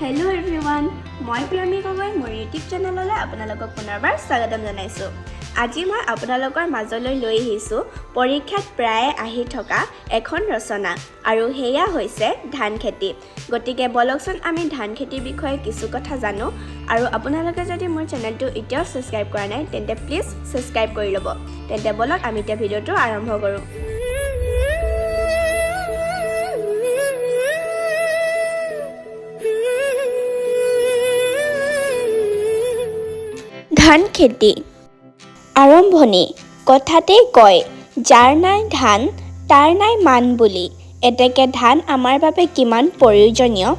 Hello everyone মই প্ৰিয়মী গগৈ মোৰ YouTube চেনেললৈ আপোনালোকক পুনৰবাৰ স্বাগতম জনাইছোঁ। আজি মই আপোনালোকৰ মাজলৈ লৈ আহিছোঁ পৰীক্ষাত প্ৰায়ে আহি থকা এখন ৰচনা আৰু সেয়া হৈছে ধান খেতি। গতিকে বলকচোন আমি ধান খেতিৰ বিষয়ে কিছু কথা জানো আৰু আপোনালোকে যদি মোৰ চেনেলটো এতিয়াও ছাবস্ক্ৰাইব কৰা নাই তেন্তে প্লিজ ছাবস্ক্ৰাইব কৰি ল'ব। তেন্তে বলক আমি এতিয়া ভিডিঅ'টো আৰম্ভ কৰোঁ। খেতি। আৰম্ভণি কথাতেই কয়, যাৰ নাই ধান, তাৰ নাই মান বুলি। এতেকে ধান আমাৰ বাবে কিমান প্ৰয়োজনীয়,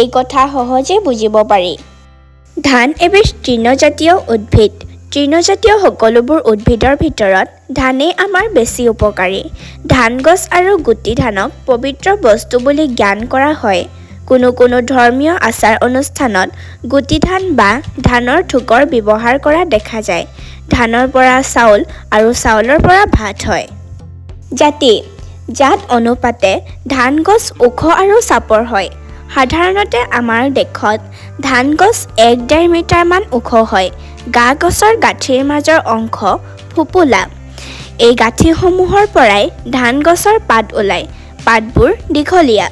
এই কথা সহজে বুজিব পাৰি। ধান এবিধ তৃণজাতীয় উদ্ভিদ। তৃণজাতীয় সকলোবোৰ উদ্ভিদৰ ভিতৰত ধানেই আমাৰ বেছি উপকাৰী। ধান গছ আৰু গুটি ধানক পবিত্ৰ বস্তু বুলি জ্ঞান কৰা হয়। কোনো কোনো ধৰ্মীয় আচাৰ অনুষ্ঠানত গুটি ধান বা ধানৰ থোকৰ ব্যৱহাৰ কৰা দেখা যায়। ধানৰ পৰা চাউল আৰু চাউলৰ পৰা ভাত হয়। জাতি জাত অনুপাতে ধান গছ ওখ আৰু চাপৰ হয়। সাধাৰণতে আমাৰ দেশত ধান গছ এক ডেৰ মিটাৰমান ওখ হয়। গা গছৰ গাঁঠিৰ মাজৰ অংশ ফোপোলা। এই গাঁঠিসমূহৰ পৰাই ধান গছৰ পাত ওলায়। পাতবোৰ দীঘলীয়া।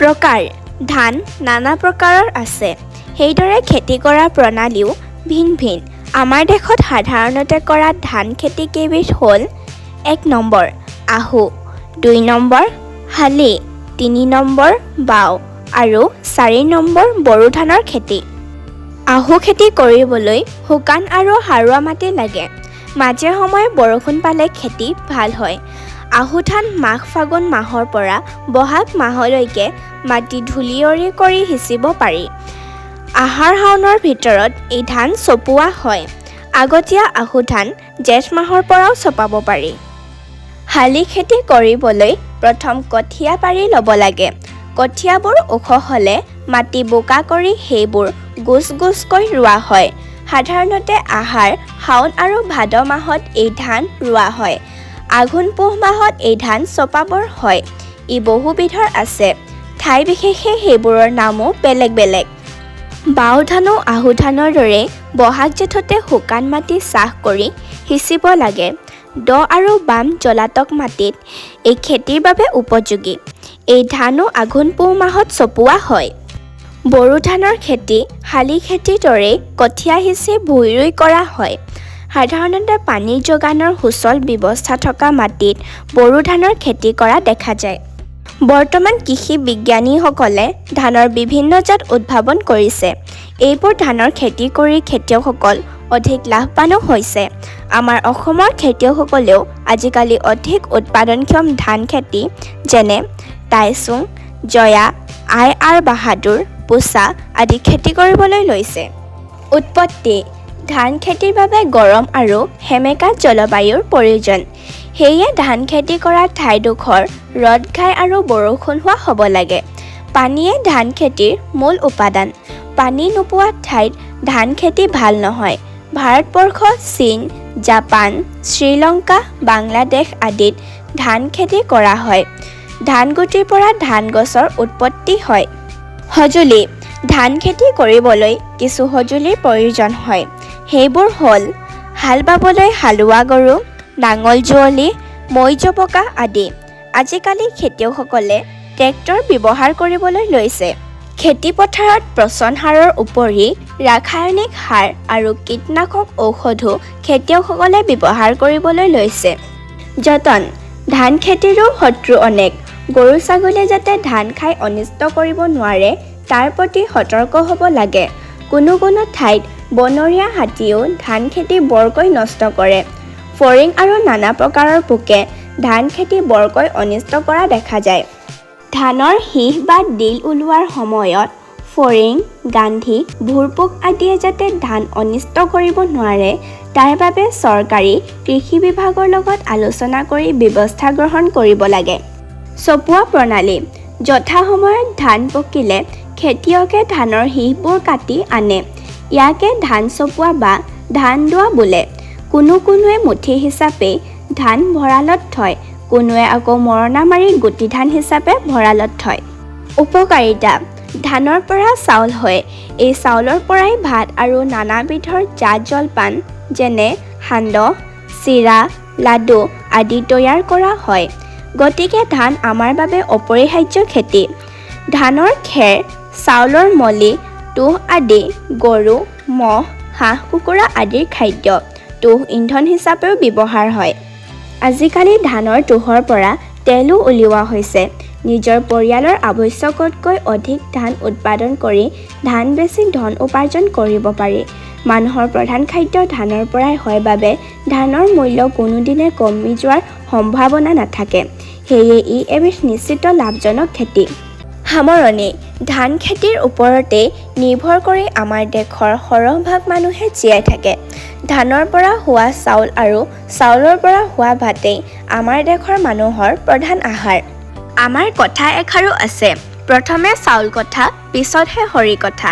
প্ৰকাৰ। ধান নানা প্ৰকাৰৰ আছে। সেইদৰে খেতি কৰা প্ৰণালীও ভিন ভিন। আমাৰ দেশত সাধাৰণতে কৰা ধান খেতি কেইবিধ হ'ল এক নম্বৰ আহু দুই নম্বৰ শালি তিনি নম্বৰ বাও আৰু চাৰি নম্বৰ বড়ো ধানৰ খেতি। আহু খেতি কৰিবলৈ শুকান আৰু সাৰুৱা মাটি লাগে। মাজে সময়ে বৰষুণ পালে খেতি ভাল হয়। আহু ধান মাঘ ফাগুন মাহৰ পৰা বহাগ মাহলৈকে মাটি ধূলিয়ৰি কৰি সিঁচিব পাৰি। আহাৰ শাওনৰ ভিতৰত এই ধান চপোৱা হয়। আগতীয়া আহু ধান জেঠ মাহৰ পৰাও চপাব পাৰি। শালি খেতি কৰিবলৈ প্ৰথম কঠীয়া পাৰি ল'ব লাগে। কঠীয়াবোৰ ওখ হ'লে মাটি বোকা কৰি সেইবোৰ গোচ গোচকৈ ৰোৱা হয়। সাধাৰণতে আহাৰ শাওণ আৰু ভাদ মাহত এই ধান ৰোৱা হয়। আঘোণ পুহ মাহত এই ধান চপাবৰ হয়। ই বহুবিধৰ আছে। ঠাই বিশেষে সেইবোৰৰ নামো বেলেগ বেলেগ। বাও ধানো আহু ধানৰ দৰে বহাগ জেঠতে শুকান মাটি চাহ কৰি সিঁচিব লাগে। দ আৰু বাম জলাতক মাটিত এই খেতিৰ বাবে উপযোগী। এই ধানো আঘোণ পুহ মাহত চপোৱা হয়। বড়ো ধানৰ খেতি শালি খেতিৰ দৰেই কঠীয়া সিঁচি ভুই ৰুই কৰা হয়। সাধাৰণতে পানী যোগানৰ সুচল ব্যৱস্থা থকা মাটিত বড়ো ধানৰ খেতি কৰা দেখা যায়। বৰ্তমান কৃষি বিজ্ঞানীসকলে ধানৰ বিভিন্ন জাত উদ্ভাৱন কৰিছে। এইবোৰ ধানৰ খেতি কৰি খেতিয়কসকল অধিক লাভৱানো হৈছে। আমাৰ অসমৰ খেতিয়কসকলেও আজিকালি অধিক উৎপাদনক্ষম ধান খেতি যেনে টাইচুং জয়া আই আৰ বাহাদুৰ পুছা আদি খেতি কৰিবলৈ লৈছে। উৎপত্তি ধান খেতিৰ বাবে গৰম আৰু সেমেকা জলবায়ুৰ প্ৰয়োজন। সেয়ে ধান খেতি কৰা ঠাইডোখৰ ৰ'দ ঘাই আৰু বৰষুণ হোৱা হ'ব লাগে। পানীয়ে ধান খেতিৰ মূল উপাদান। পানী নোপোৱা ঠাইত ধান খেতি ভাল নহয়। ভাৰতবৰ্ষ চীন জাপান শ্ৰীলংকা বাংলাদেশ আদিত ধান খেতি কৰা হয়। ধান গুটিৰ পৰা ধান গছৰ উৎপত্তি হয়। সঁজুলি। ধান খেতি কৰিবলৈ কিছু সঁজুলিৰ প্ৰয়োজন হয়। সেইবোৰ হ'ল হাল বাবলৈ হালোৱা গৰু নাঙল যুঁৱলি মৈ জবকা আদি। আজিকালি খেতিয়কসকলে ট্ৰেক্টৰ ব্যৱহাৰ কৰিবলৈ লৈছে। খেতি পথাৰত পচন সাৰৰ উপৰি ৰাসায়নিক সাৰ আৰু কীটনাশক ঔষধো খেতিয়কসকলে ব্যৱহাৰ কৰিবলৈ লৈছে। যতন ধান খেতিৰো শত্ৰু অনেক। গৰু ছাগলীয়ে যাতে ধান খাই অনিষ্ট কৰিব নোৱাৰে তাৰ প্ৰতি সতৰ্ক হ'ব লাগে। কোনো কোনো ঠাইত বনৰীয়া হাতীয়েও ধান খেতি বৰকৈ নষ্ট কৰে। ফৰিং আৰু নানা প্ৰকাৰৰ পোকে ধান খেতি বৰকৈ অনিষ্ট কৰা দেখা যায়। ধানৰ সীহ বা ডিল ওলোৱাৰ সময়ত ফৰিং গান্ধী ভুৰপোক আদিয়ে যাতে ধান অনিষ্ট কৰিব নোৱাৰে তাৰ বাবে চৰকাৰী কৃষি বিভাগৰ লগত আলোচনা কৰি ব্যৱস্থা গ্ৰহণ কৰিব লাগে। চপোৱা প্ৰণালী যথাসময়ত ধান পকিলে খেতিয়কে ধানৰ সীহবোৰ কাটি আনে। ইয়াকে ধান চপোৱা বা ধান দোৱা বোলে। কোনো কোনোৱে মুঠি হিচাপে ধান ভঁৰালত থয় কোনোৱে আকৌ মৰণা মাৰি গুটি ধান হিচাপে ভঁৰালত থয়। উপকাৰিতা ধানৰ পৰা চাউল হয়। এই চাউলৰ পৰাই ভাত আৰু নানাবিধৰ জা জলপান যেনে সান্দহ চিৰা লাডু আদি তৈয়াৰ কৰা হয়। গতিকে ধান আমাৰ বাবে অপৰিহাৰ্য খেতি। ধানৰ খেৰ চাউলৰ মলি তুঁহ আদি গৰু ম'হ হাঁহ কুকুৰা আদিৰ খাদ্য। তুঁহ ইন্ধন হিচাপেও ব্যৱহাৰ হয়। আজিকালি ধানৰ তুঁহৰ পৰা তেলো উলিওৱা হৈছে। নিজৰ পৰিয়ালৰ আৱশ্যকতকৈ অধিক ধান উৎপাদন কৰি ধান বেচি ধন উপাৰ্জন কৰিব পাৰি। মানুহৰ প্ৰধান খাদ্য ধানৰ পৰাই হয় বাবে ধানৰ মূল্য কোনোদিনে কমি যোৱাৰ সম্ভাৱনা নাথাকে। সেয়ে ই এবিধ নিশ্চিত লাভজনক খেতি। সামৰণি। ধান খেতিৰ ওপৰতেই নিৰ্ভৰ কৰি আমাৰ দেশৰ সৰহভাগ মানুহে জীয়াই থাকে। ধানৰ পৰা হোৱা চাউল আৰু চাউলৰ পৰা হোৱা ভাতেই আমাৰ দেশৰ মানুহৰ প্ৰধান আহাৰ। আমাৰ কথা এষাৰো আছে। প্ৰথমে চাউল কথা পিছতহে হৰি কথা।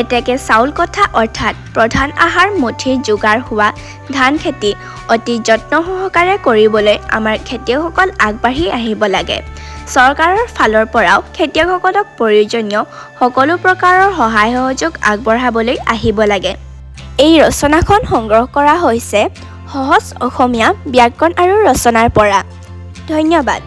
এতেকে চাউল কথা অৰ্থাৎ প্ৰধান আহাৰ মুঠিৰ যোগাৰ হোৱা ধান খেতি অতি যত্ন সহকাৰে কৰিবলৈ আমাৰ খেতিয়কসকল আগবাঢ়ি আহিব লাগে। চৰকাৰৰ ফালৰ পৰাও খেতিয়কসকলক প্ৰয়োজনীয় সকলো প্ৰকাৰৰ সহায় সহযোগ আগবঢ়াবলৈ আহিব লাগে। এই ৰচনাখন সংগ্ৰহ কৰা হৈছে সহজ অসমীয়া ব্যাকৰণ আৰু ৰচনাৰ পৰা। ধন্যবাদ।